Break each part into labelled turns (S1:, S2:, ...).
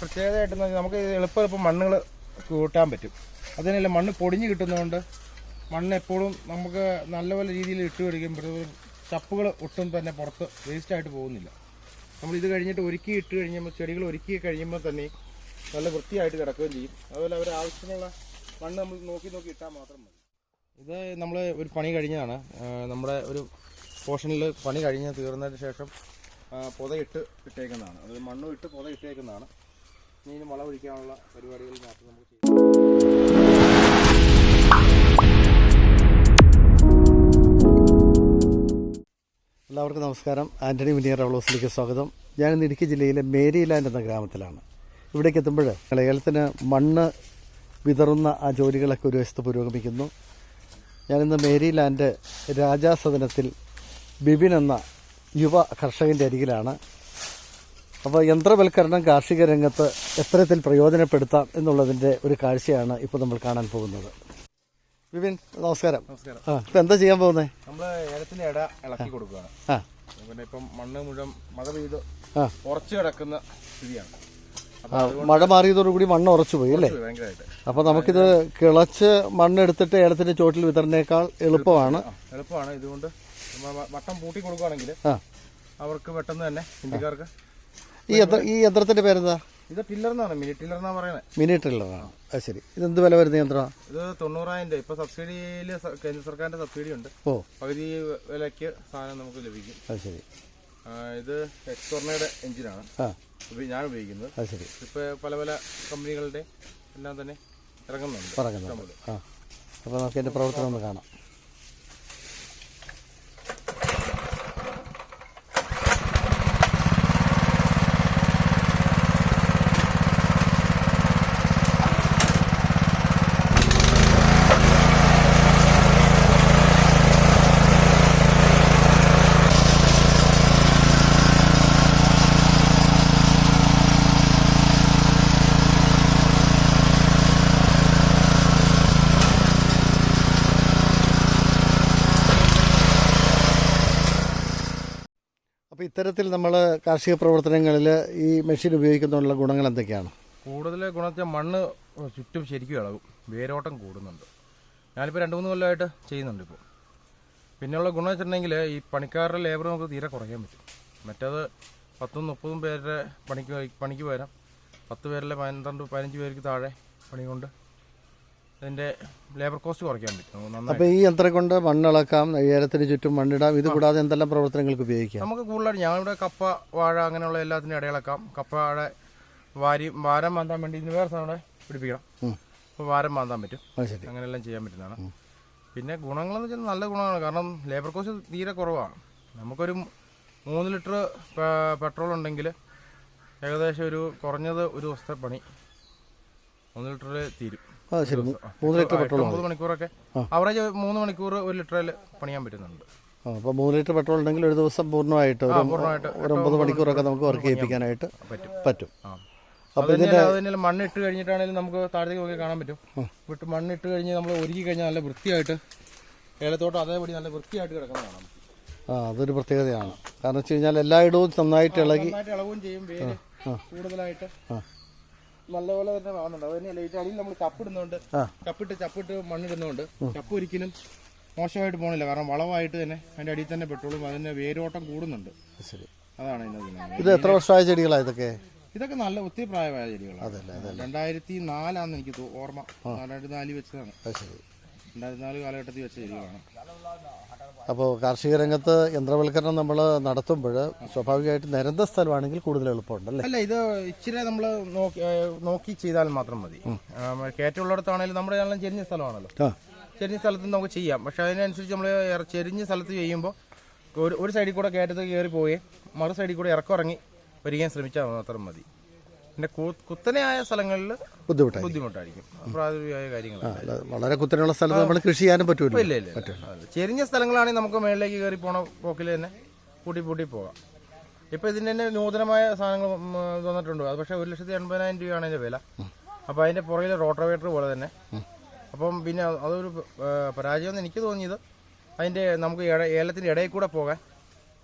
S1: പ്രത്യേകതയായിട്ട് നമുക്ക് എളുപ്പം എളുപ്പം മണ്ണുകൾ കൂട്ടാൻ പറ്റും. അതിനല്ല മണ്ണ് പൊടിഞ്ഞു കിട്ടുന്നതുകൊണ്ട് മണ്ണ് എപ്പോഴും നമുക്ക് നല്ലപോലെ രീതിയിൽ ഇട്ട് കഴിക്കുമ്പോൾ ചപ്പുകൾ ഒട്ടും തന്നെ പുറത്ത് വേസ്റ്റായിട്ട് പോകുന്നില്ല. നമ്മൾ ഇത് കഴിഞ്ഞിട്ട് ഒരുക്കി ഇട്ട് കഴിയുമ്പോൾ ചെടികൾ ഒരുക്കി കഴിയുമ്പോൾ തന്നെ നല്ല വൃത്തിയായിട്ട് കിടക്കുകയും ചെയ്യും. അതുപോലെ അവർ ആവശ്യമുള്ള മണ്ണ് നമ്മൾ നോക്കി നോക്കി ഇട്ടാൽ മാത്രം മതി. ഇത് നമ്മൾ ഒരു പണി കഴിഞ്ഞതാണ്. നമ്മുടെ ഒരു പോർഷനിൽ പണി കഴിഞ്ഞ് തീർന്നതിന് ശേഷം പുതയിട്ട് ഇട്ടേക്കുന്നതാണ്. അതായത് മണ്ണും ഇട്ട് പുത ഇട്ടേക്കുന്നതാണ് ഇനി ഒഴിക്കാനുള്ള പരിപാടികൾ മാത്രം നമുക്ക്
S2: എല്ലാവർക്കും നമസ്കാരം. ആന്റണി മുനിയർ റവളോസിലേക്ക് സ്വാഗതം. ഞാൻ ഇന്ന് ഇടുക്കി ജില്ലയിലെ മേരിലാൻഡ് എന്ന ഗ്രാമത്തിലാണ്. ഇവിടേക്ക് എത്തുമ്പോൾ ഏലത്തിന് മണ്ണ് വിതറുന്ന ആ ജോലികളൊക്കെ ഒരു വശത്ത് പുരോഗമിക്കുന്നു. ഞാനിന്ന് മേരിലാൻഡ് രാജാസദനത്തിൽ ബിബിൻ എന്ന യുവ കർഷകന്റെ അരികിലാണ്. അപ്പോൾ യന്ത്രവൽക്കരണം കാർഷിക രംഗത്ത് എത്തരത്തിൽ പ്രയോജനപ്പെടുത്താം എന്നുള്ളതിന്റെ ഒരു കാഴ്ചയാണ് ഇപ്പോൾ നമ്മൾ കാണാൻ പോകുന്നത്. വിപിൻ നമസ്കാരം.
S1: നമസ്കാരം.
S2: ആ ഇപ്പം എന്താ ചെയ്യാൻ പോകുന്നത്
S1: നമ്മൾ ഏലത്തിന്റെ ഇട ഇളക്കി കൊടുക്കുകയാണ്
S2: ആ.
S1: പിന്നെ ഇപ്പം മണ്ണ് മുഴുവൻ മഴ പെയ്ത്
S2: ആ.
S1: ഉറച്ചു കിടക്കുന്ന സ്ഥിതിയാണ്.
S2: ആ, മഴ മാറിയതോടുകൂടി മണ്ണ് ഉറച്ചു പോയി അല്ലേ?
S1: ഭയങ്കരമായിട്ട്.
S2: അപ്പോൾ നമുക്കിത് കിളച്ച് മണ്ണെടുത്തിട്ട് ഏലത്തിന്റെ ചോട്ടിൽ വിതരണേക്കാൾ എളുപ്പമാണ്.
S1: ആ, എളുപ്പമാണ്. ഇതുകൊണ്ട് നമ്മൾ വ- വട്ടം പൂട്ടി കൊടുക്കുകയാണെങ്കിൽ
S2: ആ.
S1: അവർക്ക് പെട്ടെന്ന് തന്നെ ഹിന്ദിക്കാർക്ക്
S2: ഈ യന്ത്ര ഈ യന്ത്രത്തിന്റെ പേരെന്താ?
S1: ഇത് ടില്ലർ എന്നാണ് മിനി ടില്ലർ എന്നാ പറയുന്നത്
S2: മിനി ടില്ലറാണ് അത് ശരി. ഇതെന്ത് വില വരുന്ന യന്ത്രമാണ്
S1: ഇത് തൊണ്ണൂറായിരം രൂപ. ഇപ്പൊ സബ്സിഡിയിൽ കേന്ദ്ര സർക്കാരിന്റെ സബ്സിഡി ഉണ്ട്
S2: ഓ.
S1: പകുതി വിലയ്ക്ക് സാധനം നമുക്ക് ലഭിക്കും.
S2: അത് ശരി.
S1: ഇത് എക്സ്വർണയുടെ എഞ്ചിനാണ്. ഞാൻ ഉപയോഗിക്കുന്നത്.
S2: അത് ശരി.
S1: ഇപ്പൊ പല പല കമ്പനികളുടെ എല്ലാം തന്നെ ഇറങ്ങുന്നുണ്ട്.
S2: ഇറങ്ങുന്നുണ്ട്. അപ്പോൾ നമുക്ക് അതിന്റെ പ്രവർത്തനം ഒന്ന് കാണാം. ഇത്തരത്തിൽ നമ്മൾ കാർഷിക പ്രവർത്തനങ്ങളിൽ ഈ മെഷീൻ ഉപയോഗിക്കുന്നതിനുള്ള ഗുണങ്ങൾ എന്തൊക്കെയാണ്?
S1: കൂടുതൽ ഗുണത്തെ മണ്ണ് ചുറ്റും ശരിക്കും ഇളകും. വേരോട്ടം കൂടുന്നുണ്ട്. ഞാനിപ്പോൾ രണ്ട് മൂന്ന് കൊല്ലമായിട്ട് ചെയ്യുന്നുണ്ട് ഇപ്പോൾ പിന്നെയുള്ള ഗുണം വെച്ചിട്ടുണ്ടെങ്കിൽ ഈ പണിക്കാരുടെ ലേബർ നമുക്ക് തീരെ കുറയ്ക്കാൻ പറ്റും. മറ്റേത് പത്തും മുപ്പതും പേരുടെ പണിക്ക് പണിക്ക് പോരാം പത്ത് പേരിലെ പന്ത്രണ്ട് പതിനഞ്ച് പേർക്ക് താഴെ പണി കൊണ്ട് അതിന്റെ ലേബർ കോസ്റ്റ് കുറയ്ക്കാൻ പറ്റും. അപ്പൊ
S2: അപ്പോൾ ഈ യന്ത്രം കൊണ്ട് മണ്ണിളക്കാം ഏലത്തിന് ചുറ്റും മണ്ണിടാം ഇത് കൂടാതെ എന്തെല്ലാം പ്രവർത്തനങ്ങൾക്ക് ഉപയോഗിക്കാം?
S1: നമുക്ക് കൂടുതലായിട്ട് ഞങ്ങളിവിടെ കപ്പ വാഴ അങ്ങനെയുള്ള എല്ലാത്തിനും ഇടയിളക്കാം. കപ്പ വാഴ വാരി വാരം മാന്താൻ വേണ്ടി ഇതിന് വേറെ സാധനം പിടിപ്പിക്കണം. അപ്പോൾ വാരം മാന്താൻ പറ്റും. അങ്ങനെയെല്ലാം ചെയ്യാൻ പറ്റുന്നതാണ്. പിന്നെ ഗുണങ്ങളെന്ന് വെച്ചാൽ നല്ല ഗുണമാണ് കാരണം ലേബർ കോസ്റ്റ് തീരെ കുറവാണ്. നമുക്കൊരു മൂന്ന് ലിറ്റർ പെട്രോൾ ഉണ്ടെങ്കിൽ ഏകദേശം ഒരു കുറഞ്ഞത് ഒരു ദിവസത്തെ പണി. മൂന്ന് ലിറ്ററിൽ തീരും.
S2: ആ ശരി. മൂന്ന് ലിറ്റർ പെട്രോൾ
S1: ഒമ്പത് മണിക്കൂറൊക്കെ അവറേജ് മൂന്ന് മണിക്കൂർ ഒരു ലിറ്ററിൽ പണിയാൻ പറ്റുന്നുണ്ട്.
S2: അപ്പോൾ മൂന്ന് ലിറ്റർ പെട്രോൾ ഉണ്ടെങ്കിൽ ഒരു ദിവസം പൂർണമായിട്ട് ഒരു ഒരു ഒമ്പത് മണിക്കൂറൊക്കെ നമുക്ക് വർക്ക് ചെയ്യിപ്പിക്കാനായിട്ട്
S1: പറ്റും. അപ്പോൾ അത് അത് മണ്ണിട്ട് കഴിഞ്ഞിട്ടാണെങ്കിലും നമുക്ക് താഴത്തേക്ക് നോക്കി കാണാൻ പറ്റും. വിട്ട് മണ്ണിട്ട് കഴിഞ്ഞ് നമ്മൾ ഒരുക്കി കഴിഞ്ഞാൽ നല്ല വൃത്തിയായിട്ട് ഏലത്തോട്ടം അതേപടി നല്ല വൃത്തിയായിട്ട് കിടക്കുന്ന കാണാം
S2: ആ അതൊരു പ്രത്യേകതയാണ്. കാരണം വെച്ച് കഴിഞ്ഞാൽ എല്ലായിടവും നന്നായിട്ട് ഇളകി
S1: ഇളവുകയും ചെയ്യും കൂടുതലായിട്ട്. നല്ലപോലെ തന്നെ ആവുന്നുണ്ട്. അത് തന്നെയല്ല ഇതിന്റെ അടിയിൽ നമ്മൾ ചപ്പിടുന്നുണ്ട്. ചപ്പിട്ട് ചപ്പിട്ട് മണ്ണിടുന്നുണ്ട് ചപ്പ് ഒരിക്കലും മോശമായിട്ട് പോണില്ല. കാരണം വളവായിട്ട് തന്നെ അതിന്റെ അടിയിൽ തന്നെ പെട്രോളും അതിന്റെ വേരോട്ടം കൂടുന്നുണ്ട്.
S2: ശരി.
S1: അതാണ്
S2: ഇത് എത്ര വർഷമായ ചെടികളാണ് ഇതൊക്കെ?
S1: ഇതൊക്കെ നല്ല ഒത്തിരി പ്രായമായ ചെടികളാണ്. രണ്ടായിരത്തി നാലാന്ന് എനിക്ക് ഓർമ്മ. രണ്ടായിരത്തി നാലിൽ വെച്ചതാണ്.
S2: ശരി.
S1: കാലഘട്ടത്തിൽ വെച്ച
S2: അപ്പോൾ കാർഷിക രംഗത്ത് യന്ത്രവൽക്കരണം നമ്മൾ നടത്തുമ്പോൾ സ്വാഭാവികമായിട്ട് നിരന്ത സ്ഥലമാണെങ്കിൽ കൂടുതൽ എളുപ്പമുണ്ടല്ലേ?
S1: അല്ല ഇത് ഇച്ചിരി നമ്മൾ നോക്കി നോക്കി ചെയ്താൽ മാത്രം മതി. കയറ്റമുള്ളിടത്താണെങ്കിലും നമ്മുടെ എല്ലാം ചെരിഞ്ഞ സ്ഥലമാണല്ലോ.
S2: ആ.
S1: ചെരിഞ്ഞ സ്ഥലത്ത് നമുക്ക് ചെയ്യാം. പക്ഷെ അതിനനുസരിച്ച് നമ്മൾ ചെരിഞ്ഞ സ്ഥലത്ത് ചെയ്യുമ്പോൾ ഒരു ഒരു സൈഡിൽ കൂടെ കയറ്റത്ത് കയറി പോയി മറു സൈഡിൽ കൂടെ ഇറക്കം ഇറങ്ങി വരികയും ശ്രമിച്ചാൽ മാത്രം മതി. പിന്നെ കുത്തനെയായ സ്ഥലങ്ങളിൽ
S2: ബുദ്ധിമുട്ടായി
S1: ബുദ്ധിമുട്ടായിരിക്കും. പ്രാഥമികമായ കാര്യങ്ങളാണ്
S2: വളരെ കുത്തനെയുള്ള സ്ഥലത്ത് നമ്മൾ കൃഷി ചെയ്യാനും
S1: ഇല്ല ഇല്ല. ചെരിഞ്ഞ സ്ഥലങ്ങളാണെങ്കിൽ നമുക്ക് മേളിലേക്ക് കയറി പോണ പോക്കിൽ തന്നെ പൂട്ടി പൂട്ടി പോകാം. ഇപ്പൊ ഇതിന്റെ തന്നെ നൂതനമായ സാധനങ്ങൾ തന്നിട്ടുണ്ട് അത് പക്ഷേ ഒരു ലക്ഷത്തി എൺപതിനായിരം രൂപയാണ് അതിന്റെ വില. അപ്പൊ അതിന്റെ പുറകിൽ റോട്ടോവേറ്റർ പോലെ തന്നെ. അപ്പം പിന്നെ അതൊരു പരാജയം എന്ന് എനിക്ക് തോന്നിയത് അതിന്റെ നമുക്ക് ഏലത്തിന്റെ ഇടയിൽ കൂടെ പോകാൻ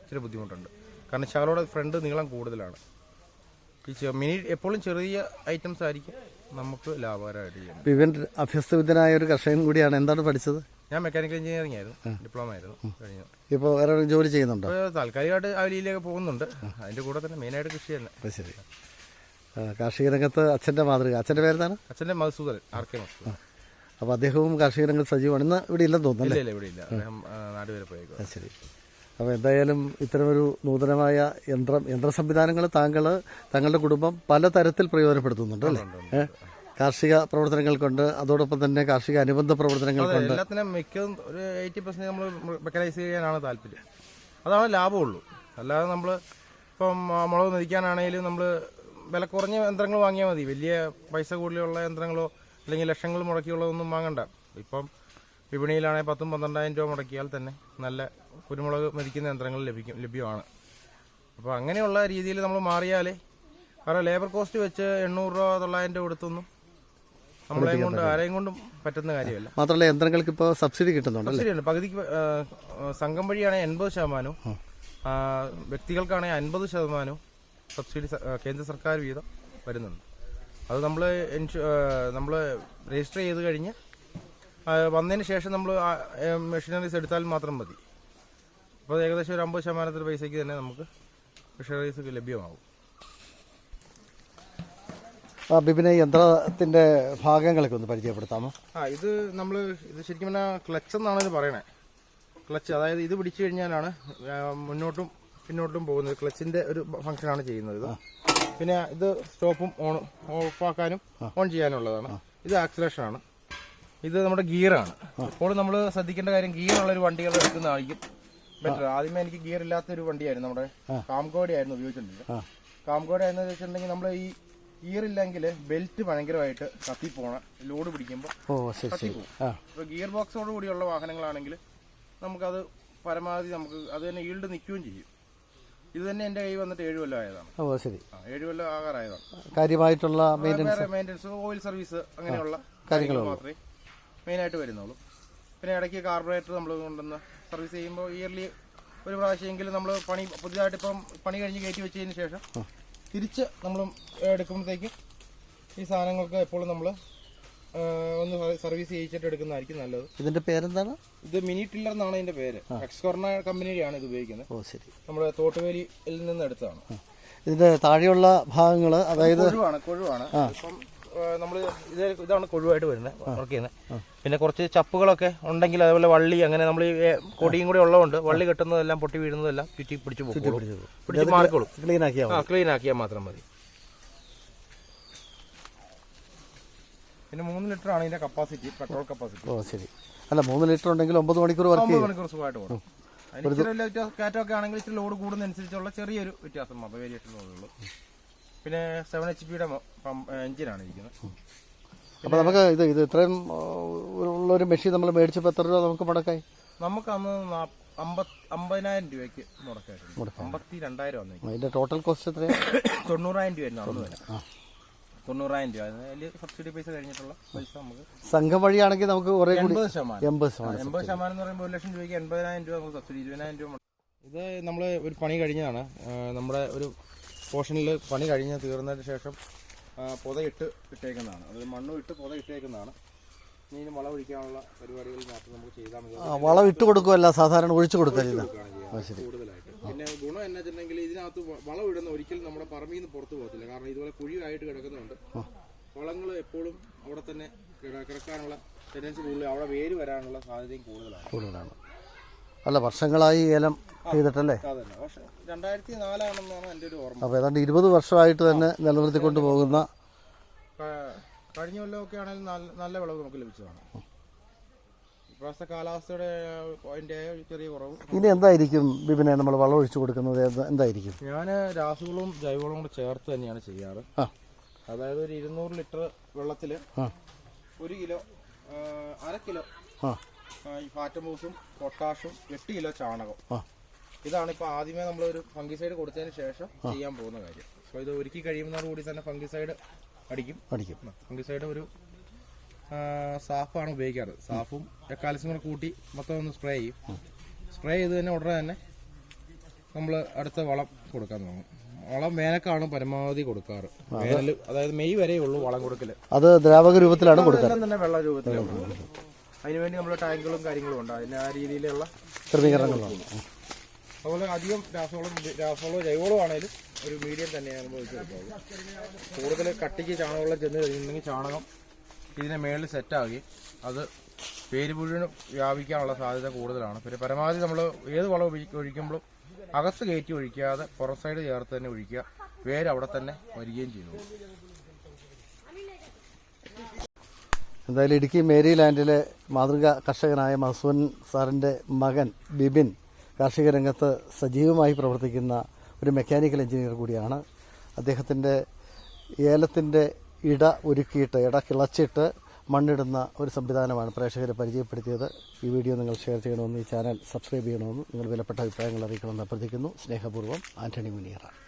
S1: ഇച്ചിരി ബുദ്ധിമുട്ടുണ്ട്. കാരണം ശകലോടെ ഫ്രണ്ട് നീളം കൂടുതലാണ്. ഈ മിനി എപ്പോഴും ചെറിയ ഐറ്റംസ് ആയിരിക്കും നമുക്ക് ലാഭകരമായിട്ട്
S2: വിപിൻ അഭ്യസ്തവിദ്യനായ ഒരു കർഷകൻ കൂടിയാണ്. എന്താണ് പഠിച്ചത്?
S1: ഞാൻ മെക്കാനിക്കൽ എഞ്ചിനീയറിംഗ് ആയിരുന്നു. ഡിപ്ലോമ ആയിരുന്നു. കഴിഞ്ഞു.
S2: ഇപ്പോൾ വേറെ ജോലി ചെയ്യുന്നുണ്ടോ?
S1: താൽക്കാലികമായിട്ട് അവലിയിലേക്ക് പോകുന്നുണ്ട്. അതിന്റെ കൂടെ തന്നെ മെയിനായിട്ട് കൃഷി തന്നെ.
S2: ശരി. കാർഷിക രംഗത്ത് അച്ഛന്റെ മാതൃക. അച്ഛന്റെ പേരെന്താണ്?
S1: അച്ഛന്റെ മധുസൂദൻ ആർ കെ മധുസൂദൻ
S2: അപ്പോൾ അദ്ദേഹവും കാർഷിക രംഗത്ത് സജീവമാണ്. ഇന്ന് ഇവിടെ ഇല്ലെന്ന് തോന്നുന്നു
S1: ഇല്ല ഇവിടെ ഇല്ല. അദ്ദേഹം ആ, നാട് വരെ പോയേക്കും
S2: ശരി. അപ്പോൾ എന്തായാലും ഇത്തരമൊരു നൂതനമായ യന്ത്രം യന്ത്ര സംവിധാനങ്ങൾ താങ്കൾ തങ്ങളുടെ കുടുംബം പലതരത്തിൽ പ്രയോജനപ്പെടുത്തുന്നുണ്ട് അല്ലേ? കാർഷിക പ്രവർത്തനങ്ങൾ കൊണ്ട് അതോടൊപ്പം തന്നെ കാർഷിക അനുബന്ധ പ്രവർത്തനങ്ങൾ കൊണ്ട്.
S1: എല്ലാത്തിനും മിക്കതും ഒരു എയ്റ്റി പെർസെന്റ് നമ്മൾ മെക്കനൈസ് ചെയ്യാനാണ് താല്പര്യം. അതാണ് ലാഭമുള്ളൂ. അല്ലാതെ നമ്മൾ ഇപ്പം മുളക് നിരിക്കാനാണെങ്കിലും നമ്മൾ വില കുറഞ്ഞ യന്ത്രങ്ങൾ വാങ്ങിയാൽ മതി. വലിയ പൈസ കൂടുതലുള്ള യന്ത്രങ്ങളോ അല്ലെങ്കിൽ ലക്ഷങ്ങൾ മുടക്കിയുള്ളതൊന്നും വാങ്ങണ്ട. ഇപ്പം വിപണിയിലാണെങ്കിൽ പത്തും പന്ത്രണ്ടായിരം രൂപ മുടക്കിയാൽ തന്നെ നല്ല കുരുമുളക് മരിക്കുന്ന യന്ത്രങ്ങൾ ലഭിക്കും ലഭ്യമാണ്. അപ്പോൾ അങ്ങനെയുള്ള രീതിയിൽ നമ്മൾ മാറിയാൽ കാരണം ലേബർ കോസ്റ്റ് വെച്ച് എണ്ണൂറ് രൂപ തൊള്ളായിരം രൂപ കൊടുത്തൊന്നും നമ്മളെയും കൊണ്ട് ആരെയും കൊണ്ടും പറ്റുന്ന കാര്യമല്ല.
S2: മാത്രമല്ല യന്ത്രങ്ങൾക്ക് ഇപ്പോൾ സബ്സിഡി കിട്ടുന്നുണ്ട്
S1: ശരിയുണ്ട് പകുതിക്ക് സംഘം വഴിയാണെങ്കിൽ എൺപത് ശതമാനവും. വ്യക്തികൾക്കാണെങ്കിൽ അൻപത് ശതമാനവും സബ്സിഡി കേന്ദ്ര സർക്കാർ വീതം വരുന്നുണ്ട്. അത് നമ്മൾ നമ്മൾ രജിസ്റ്റർ ചെയ്ത് കഴിഞ്ഞ് വന്നതിന് ശേഷം നമ്മൾ മെഷീനറീസ് എടുത്താൽ മാത്രം മതി. അപ്പോൾ ഏകദേശം ഒരു അമ്പത് ശതമാനത്തിന് പൈസയ്ക്ക് തന്നെ നമുക്ക് മെഷീനറീസ് ലഭ്യമാകും
S2: ബിബിനെ യന്ത്രത്തിന്റെ ഭാഗങ്ങളൊക്കെ ഒന്ന് പരിചയപ്പെടുത്താമോ?
S1: ആ ഇത് നമ്മൾ ഇത് ശരിക്കും പറഞ്ഞാൽ ക്ലച്ച് എന്നാണ് ഇത് പറയണേ. ക്ലച്ച് അതായത് ഇത് പിടിച്ചു കഴിഞ്ഞാലാണ് മുന്നോട്ടും പിന്നോട്ടും പോകുന്നത്. ക്ലച്ചിന്റെ ഒരു ഫംഗ്ഷനാണ് ചെയ്യുന്നത് ഇത്. പിന്നെ ഇത് സ്റ്റോപ്പും ഓൺ ഓഫാക്കാനും ഓൺ ചെയ്യാനുള്ളതാണ്. ഇത് ആക്സിലേഷൻ ആണ് ഇത് നമ്മുടെ ഗിയറാണ്. ഇപ്പോൾ നമ്മൾ ശ്രദ്ധിക്കേണ്ട കാര്യം ഗിയറുള്ള ഒരു വണ്ടികൾ എടുക്കുന്നതായിരിക്കും ബെറ്റർ ആദ്യമേ എനിക്ക് ഗിയർ ഇല്ലാത്ത ഒരു വണ്ടിയായിരുന്നു നമ്മുടെ കാംകോടി ആയിരുന്നു ഉപയോഗിച്ചിട്ടുണ്ടെങ്കിൽ കാംകോടി ആയിരുന്നു വെച്ചിട്ടുണ്ടെങ്കിൽ നമ്മൾ ഈ ഗിയർ ഇല്ലെങ്കിൽ ബെൽറ്റ് ഭയങ്കരമായിട്ട് കത്തി പോണ ലോഡ് പിടിക്കുമ്പോൾ
S2: ശരി
S1: ഗിയർ ബോക്സോട് കൂടിയുള്ള വാഹനങ്ങളാണെങ്കിൽ നമുക്കത് പരമാവധി നമുക്ക് അത് തന്നെ ഈൽഡ് നിൽക്കുകയും ചെയ്യും. ഇത് തന്നെ എന്റെ കൈ വന്നിട്ട് ഏഴ് കൊല്ലം ആയതാണ്.
S2: ഓ ശരി.
S1: ഏഴ് കൊല്ലം ആകാറായതാണ്.
S2: കാര്യമായിട്ടുള്ള
S1: മെയിന്റെനൻസ് ഓയിൽ സർവീസ് അങ്ങനെയുള്ള കാര്യങ്ങൾ മാത്രമേ മെയിനായിട്ട് വരുന്നുള്ളൂ. പിന്നെ ഇടയ്ക്ക് കാർബറേറ്റർ നമ്മൾ കൊണ്ടുവന്ന് സർവീസ് ചെയ്യുമ്പോൾ ഇയർലി ഒരു പ്രാവശ്യമെങ്കിലും നമ്മൾ പണി പുതിയതായിട്ട് ഇപ്പം പണി കഴിഞ്ഞ് കയറ്റി വെച്ചതിന് ശേഷം തിരിച്ച് നമ്മൾ എടുക്കുമ്പോഴത്തേക്ക് ഈ സാധനങ്ങൾക്ക് എപ്പോഴും നമ്മൾ ഒന്ന് സർവീസ് ചെയ്യിച്ചിട്ട് എടുക്കുന്നതായിരിക്കും നല്ലത്.
S2: ഇതിന്റെ പേരെന്താണ്?
S1: ഇത് മിനി ടില്ലർ എന്നാണ് ഇതിന്റെ പേര്. എക്സ്കോർണ കമ്പനിയുടെയാണ് ഇത് ഉപയോഗിക്കുന്നത്.
S2: ഓ ശരി.
S1: നമ്മുടെ തോട്ടുവേലിയിൽ നിന്ന് എടുത്തതാണ്.
S2: ഇതിന്റെ താഴെയുള്ള ഭാഗങ്ങൾ അതായത്
S1: കൊഴുവാണ് കൊഴുവാണ്. ഇപ്പം നമ്മൾ ഇത് ഇതാണ് കൊഴുവായിട്ട് വരുന്നത് വർക്ക് ചെയ്യുന്നത്. പിന്നെ കുറച്ച് ചപ്പുകളൊക്കെ ഉണ്ടെങ്കിൽ അതേപോലെ വള്ളി അങ്ങനെ നമ്മൾ ഈ കൊടിയും കൂടി ഉള്ളതുകൊണ്ട് വള്ളി കെട്ടുന്നതെല്ലാം പൊട്ടി വീഴുന്നതെല്ലാം ചുറ്റി പിടിച്ചു പോകും പിടിച്ച് മാറിക്കോളും.
S2: ക്ലീൻ ആക്കിയാൽ
S1: ആ ക്ലീൻ ആക്കിയാൽ മാത്രം മതി. പിന്നെ മൂന്ന് ലിറ്റർ ആണ് ഇതിന്റെ കപ്പാസിറ്റി പെട്രോൾ കപ്പാസിറ്റി
S2: ഓ ശരി. അല്ല മൂന്ന് ലിറ്റർ ഉണ്ടെങ്കിൽ ഒമ്പത് മണിക്കൂർ വർക്ക്
S1: ഒമ്പത് മണിക്കൂർ സുഖമായിട്ട് പോകും. അതിന് ഇച്ചിരി വലിയ വ്യത്യാസം കാറ്റൊക്കെ ആണെങ്കിൽ ഇച്ചിരി ലോഡ് കൂടുന്നതനുസരിച്ചുള്ള ചെറിയൊരു വ്യത്യാസം മാത്രമേ വേരിയേഷൻ ഉള്ളൂ. പിന്നെ സെവൻ എച്ച് പിയുടെ എഞ്ചിനാണ് ഇരിക്കുന്നത്.
S2: അപ്പോൾ നമുക്ക് ഇത് ഇത് ഇത്രയും ഉള്ള ഒരു മെഷീൻ നമ്മൾ മേടിച്ചപ്പോൾ എത്ര രൂപ നമുക്ക് മുടക്കായി?
S1: നമുക്ക് അന്ന് അമ്പതിനായിരം രൂപയ്ക്ക് മുടക്കായിരുന്നു. അമ്പത്തി രണ്ടായിരം വന്നേക്കും
S2: അതിന്റെ ടോട്ടൽ കോസ്റ്റ് എത്രയാണ്
S1: തൊണ്ണൂറായിരം രൂപയായിരുന്നു അന്ന് വില. തൊണ്ണൂറായിരം രൂപ. അതിൽ സബ്സിഡി പൈസ കഴിഞ്ഞിട്ടുള്ള പൈസ നമുക്ക്
S2: സംഘം വഴിയാണെങ്കിൽ നമുക്ക് കുറേ
S1: എൺപത് ശതമാനം.
S2: എൺപത് ശതമാനം
S1: എൺപത് ശതമാനം എന്ന് പറയുമ്പോൾ ഒരു ലക്ഷം രൂപയ്ക്ക് എൺപതിനായിരം രൂപ നമുക്ക് സബ്സിഡി ഇരുപതിനായിരം രൂപ ഇത് നമ്മൾ ഒരു പണി കഴിഞ്ഞതാണ്. നമ്മുടെ ഒരു പോർഷനിൽ പണി കഴിഞ്ഞ് തീർന്നതിന് ശേഷം പുതയിട്ട് ഇട്ടേക്കുന്നതാണ്. അതായത് മണ്ണും ഇട്ട് പുത ഇട്ടേക്കുന്നതാണ്. ഇനി ഇതിന് വളം പരിപാടികൾ മാത്രം നമുക്ക് ചെയ്താൽ മതി.
S2: വളം ഇട്ട് കൊടുക്കുമല്ല സാധാരണ ഒഴിച്ചു
S1: കൊടുക്കുകയാണ് കൂടുതലായിട്ട്. പിന്നെ ഗുണം എന്നാ വെച്ചിട്ടുണ്ടെങ്കിൽ ഇതിനകത്ത് വളം ഇടുന്ന ഒരിക്കലും നമ്മുടെ പറമ്പിൽ നിന്ന് പുറത്തു പോകത്തില്ല. കാരണം ഇതുപോലെ കുഴിയായിട്ട് കിടക്കുന്നുണ്ട് വളങ്ങൾ എപ്പോഴും അവിടെ തന്നെ കിട- കിടക്കാനുള്ള ടെൻഡൻസി കൂടുതൽ അവിടെ വേര് വരാനുള്ള സാധ്യതയും കൂടുതലാണ്.
S2: കൂടുതലാണ്. അല്ല വർഷങ്ങളായി ഏലം ചെയ്തിട്ടല്ലേ? അപ്പോൾ ഏതാണ്ട് ഇരുപത് വർഷമായിട്ട് തന്നെ നിലനിർത്തിക്കൊണ്ട് പോകുന്ന
S1: കഴിഞ്ഞ കൊല്ലമൊക്കെ ആണെങ്കിൽ നല്ല വിളവ് നമുക്ക് ലഭിച്ചതാണ്. ഇപ്രാവശ്യത്തെ കാലാവസ്ഥയുടെ അതിന്റെ ചെറിയ കുറവ്.
S2: ഇനി എന്തായിരിക്കും വിപിനെ നമ്മൾ വളം ഒഴിച്ചു കൊടുക്കുന്നത്? എന്തായിരിക്കും?
S1: ഞാൻ രാസവളവും ജൈവവളവും കൂടെ ചേർത്ത് തന്നെയാണ് ചെയ്യാറ്. അതായത് ഒരു ഇരുന്നൂറ് ലിറ്റർ വെള്ളത്തിൽ ഒരു കിലോ അര കിലോ ഈ ഫാറ്റമൂസും പൊട്ടാഷും എട്ട് കിലോ ചാണകം. ഇതാണ് ഇപ്പൊ ആദ്യമേ ഒരു ഫംഗിസൈഡ് കൊടുത്തതിന് ശേഷം ചെയ്യാൻ പോകുന്ന കാര്യം. സോ ഇത് ഒരുക്കി കഴിയുന്നതോടുകൂടി തന്നെ ഫംഗിസൈഡ് അടിക്കും.
S2: അടിക്കും.
S1: ഫംഗിസൈഡ് ഒരു സാഫാണ് ഉപയോഗിക്കാറ്. സാഫും എക്കാലസും കൂടെ കൂട്ടി മൊത്തം ഒന്ന് സ്പ്രേ ചെയ്യും. സ്പ്രേ ചെയ്ത് തന്നെ ഉടനെ തന്നെ നമ്മൾ അടുത്ത വളം കൊടുക്കാൻ തുടങ്ങും. വളം വേനൽക്കാണ് പരമാവധി കൊടുക്കാറ്. വേനൽ അതായത് മെയ് വരെയുള്ളൂ വളം കൊടുക്കൽ.
S2: അത് ദ്രാവക രൂപത്തിലാണ്
S1: കൊടുക്കുന്നത് തന്നെ വെള്ള രൂപത്തിലാണ്. അതിനുവേണ്ടി നമ്മൾ ടാങ്കുകളും കാര്യങ്ങളും ഉണ്ട്. അതിന് ആ രീതിയിലുള്ള
S2: ക്രമീകരണങ്ങളാണ്
S1: അതുപോലെ അധികം രാസവളം രാസവളവും ജൈവളവും ആണെങ്കിലും ഒരു മീഡിയം തന്നെയാണ് നമ്മൾ കൂടുതൽ കട്ടിക്ക് ചാണകവെള്ളം ചെന്ന് കഴിഞ്ഞിട്ടുണ്ടെങ്കിൽ ചാണകം ഇതിനെ മേളിൽ സെറ്റാകുകയും അത് പേരുപുഴുവിന് വ്യാപിക്കാനുള്ള സാധ്യത കൂടുതലാണ്. പിന്നെ പരമാവധി നമ്മൾ ഏത് വളം ഒഴിക്കുമ്പോഴും അകത്ത് കയറ്റി ഒഴിക്കാതെ പുറം സൈഡ് ചേർത്ത് തന്നെ ഒഴിക്കുക. വേര് അവിടെ തന്നെ വരികയും ചെയ്യുന്നു.
S2: എന്തായാലും ഇടുക്കി മേരി ലാൻഡിലെ മാതൃക കർഷകനായ മസൂൻ സാറിന്റെ മകൻ ബിബിൻ കാർഷിക രംഗത്ത് സജീവമായി പ്രവർത്തിക്കുന്ന ഒരു മെക്കാനിക്കൽ എഞ്ചിനീയർ കൂടിയാണ്. അദ്ദേഹത്തിന്റെ ഏലത്തിന്റെ ഇട ഒരുക്കിയിട്ട് ഇട കിളച്ചിട്ട് മണ്ണിടുന്ന ഒരു സംവിധാനമാണ് പ്രേക്ഷകരെ പരിചയപ്പെടുത്തിയത്. ഈ വീഡിയോ നിങ്ങൾ ഷെയർ ചെയ്യണമെന്ന് ഈ ചാനൽ സബ്സ്ക്രൈബ് ചെയ്യണമെന്ന് നിങ്ങൾ വിലപ്പെട്ട അഭിപ്രായങ്ങൾ അറിയിക്കണമെന്ന് അഭ്യർത്ഥിക്കുന്നു. സ്നേഹപൂർവം ആന്റണി മുനിയറ.